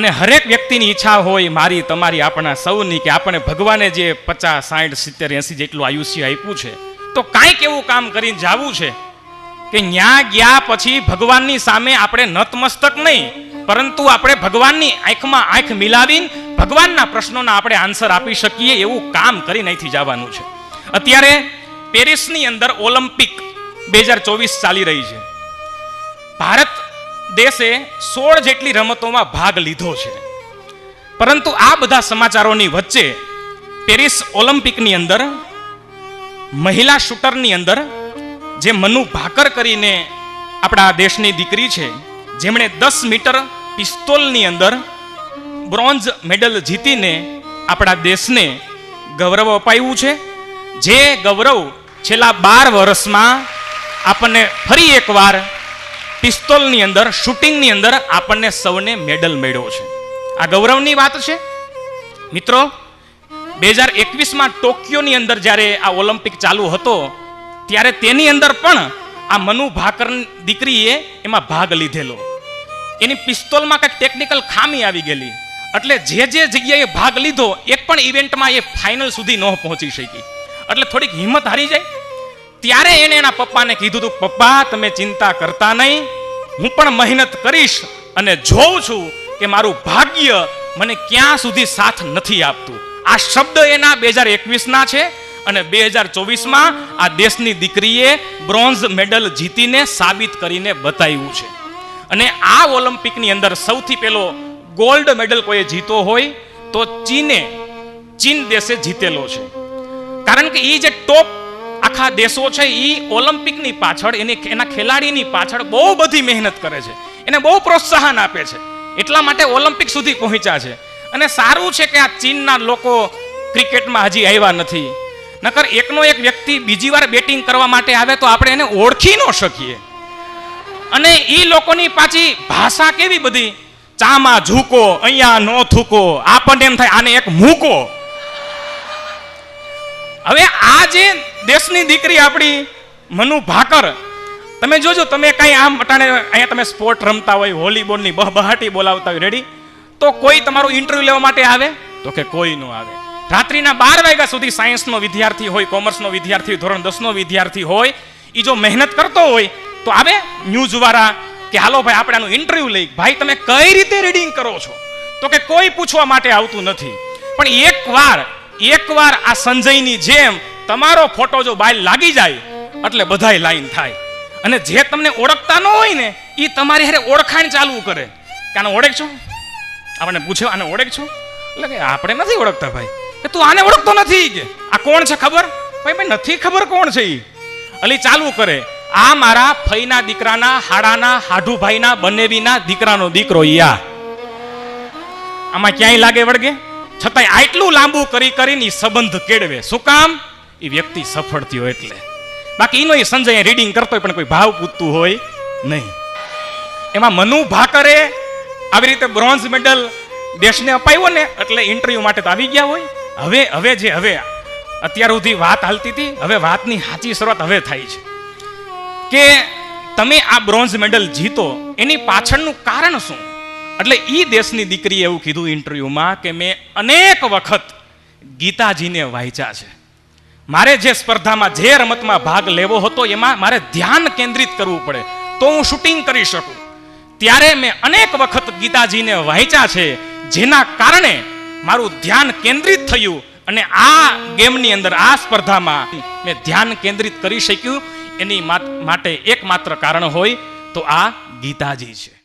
અને હરેક વ્યક્તિની ઈચ્છા હોય મારી, તમારી, આપણા સૌની કે આપણે ભગવાને જે પચાસ સાઠ સિત્તેર, એંસી જેટલું આયુષ્ય આપ્યું છે, તો કાંઈક એવું કામ કરીને જવું છે કે ન્યા ગયા પછી ભગવાનની સામે આપણે નતમસ્તક નહીં, પરંતુ આપણે ભગવાનની આંખમાં આંખ મિલાવીને ભગવાનના પ્રશ્નોના આપણે આન્સર આપી શકીએ એવું કામ કરીને અહીંથી જવાનું છે. અત્યારે પેરિસની અંદર ઓલિમ્પિક બે હજાર ચોવીસ ચાલી રહી છે. ભારત દેશે સોળ જેટલી રમતોમાં ભાગ લીધો છે. પરંતુ આ બધા સમાચારોની વચ્ચે પેરિસ ઓલિમ્પિકની અંદર, મહિલા શૂટરની અંદર, જે મનુ ભાકર કરીને આપણા દેશની દીકરી છે, જેમણે દસ મીટર પિસ્તોલની અંદર બ્રોન્ઝ મેડલ જીતીને આપણા દેશને ગૌરવ અપાયું છે. જે ગૌરવ છેલ્લા બાર વર્ષમાં આપણને ફરી એકવાર પિસ્તોલની અંદર, શૂટિંગની અંદર આપણને સૌને મેડલ મળ્યો છે. આ ગૌરવની વાત છે? મિત્રો બે હજાર એકવીસમાં ટોક્યોની અંદર જ્યારે આ ઓલિમ્પિક ચાલુ હતો, ત્યારે તેની અંદર પણ આ મનુ ભાકર દીકરીએ એમાં ભાગ લીધેલો. એની પિસ્તોલમાં કંઈક ટેકનિકલ ખામી આવી ગયેલી. એટલે જે જે જગ્યાએ ભાગ લીધો, એક પણ ઇવેન્ટમાં એ ફાઇનલ સુધી ન પહોંચી શકી. એટલે થોડીક હિંમત હારી જાય. ત્યારે એને એના પપ્પાને કીધું હતું પપ્પા, તમે ચિંતા કરતા નહીં. હું પણ મહેનત કરીશ અને જોઉં છું કે મારું ભાગ્ય મને ક્યાં સુધી સાથ નથી આપતું. આ શબ્દ એના બે હજાર એકવીસના છે અને બે હજાર ચોવીસમાં આ દેશની દીકરીએ બ્રોન્ઝ મેડલ જીતીને સાબિત કરીને બતાવ્યું છે. અને આ ઓલિમ્પિકની અંદર સૌથી પહેલો ગોલ્ડ મેડલ કોઈએ જીતો હોય તો ચીને ચીન દેશે જીતેલો છે. કારણ કે એ જે ટોપ આખા દેશો છે એ ઓલિમ્પિકની પાછળ, એની એના ખેલાડીની પાછળ બહુ બધી મહેનત કરે છે. એને બહુ પ્રોત્સાહન આપે છે. એટલા માટે ઓલિમ્પિક સુધી પહોંચ્યા છે. અને સારું છે કે આ ચીનના લોકો ક્રિકેટમાં હજી આવ્યા નથી. નકર એકનો એક વ્યક્તિ બીજી વાર બેટિંગ કરવા માટે આવે તો આપણે એને ઓળખી ન શકીએ. અને એ લોકોની પાછી ભાષા કેવી બધી? ચામાં ઝૂકો, અહીંયા નો થૂકો, આપણને એમ થાય આને એક મૂકો. હવે આ જે દેશની દીકરી આપણી મનુ ભાકર, તમે જોજો, તમે કાંઈ આમ અટાણે અહીંયા તમે સ્પોર્ટ રમતા હોય, વોલીબોલની બહાટી બોલાવતા હોય રેડી તો કોઈ તમારું ઇન્ટરવ્યુ લેવા માટે આવે? તો કે કોઈ ન આવે. રાત્રિના બાર વાગ્યા સુધી સાયન્સનો વિદ્યાર્થી હોય કોમર્સનો વિદ્યાર્થી ધોરણ દસનો વિદ્યાર્થી હોય એ જો મહેનત કરતો હોય, તો આવે ન્યૂઝવાળા કે, હાલો ભાઈ, આપણે આનું ઇન્ટરવ્યુ લઈ. ભાઈ, તમે કઈ રીતે રીડિંગ કરો છો? તો કે, કોઈ પૂછવા માટે આવતું નથી. પણ એકવાર એકવાર આ સંજયની જેમ તમારો ફોટો જો બાય લાગી જાય, એટલે બધાય લાઈન થાય. અને જે તમને ઓળખતા ન હોય ને એ તમારી હારે ઓળખાણ ચાલુ કરે. કે આને ઓળખ છો આપણને પૂછે, આને ઓળખ છો એટલે કે, આપણે નથી ઓળખતા ભાઈ. કે, તું આને ઓળખતો નથી કે? આ કોણ છે ખબર? ભાઈ ભાઈ નથી ખબર કોણ છે એ અલી ચાલુ કરે. આ મારા ફઈના દીકરાના, હાડાના, હાઢુભાઈના, બનેવીના દીકરાનો દીકરો યા આમાં ક્યાંય લાગે વળગે? છતાંય આટલું લાંબુ કરી કરીને એ સંબંધ કેળવે. શું કામ? એ વ્યક્તિ સફળ થયો એટલે. બાકી એનો એ સંજય રીડિંગ કરતો હોય પણ કોઈ ભાવ પૂછતું હોય નહીં. એમાં મનુ ભાકરે આવી રીતે બ્રોન્ઝ મેડલ દેશને અપાયો ને એટલે ઇન્ટરવ્યુ માટે તો આવી ગયા હોય. હવે હવે જે, હવે અત્યાર સુધી વાત હાલતી હતી, હવે વાતની સાચી શરૂઆત હવે થાય છે. કે તમે આ બ્રોન્ઝ મેડલ જીતો, એની પાછળનું કારણ શું? એટલે એ દેશની દીકરીએ એવું કીધું ઇન્ટરવ્યુમાં કે મેં અનેક વખત ગીતાજીને વાંચ્યા છે. મારે જે સ્પર્ધામાં, જે રમતમાં ભાગ લેવો હતો, એમાં મારે ધ્યાન કેન્દ્રિત કરવું પડે. તો હું શૂટિંગ કરી શકું. ત્યારે મેં અનેક વખત ગીતાજીને વાંચ્યા છે, જેના કારણે મારું ધ્યાન કેન્દ્રિત થયું અને આ ગેમની અંદર, આ સ્પર્ધામાં મેં ધ્યાન કેન્દ્રિત કરી શક્યું. એની માટે એકમાત્ર કારણ હોય તો આ ગીતાજી છે.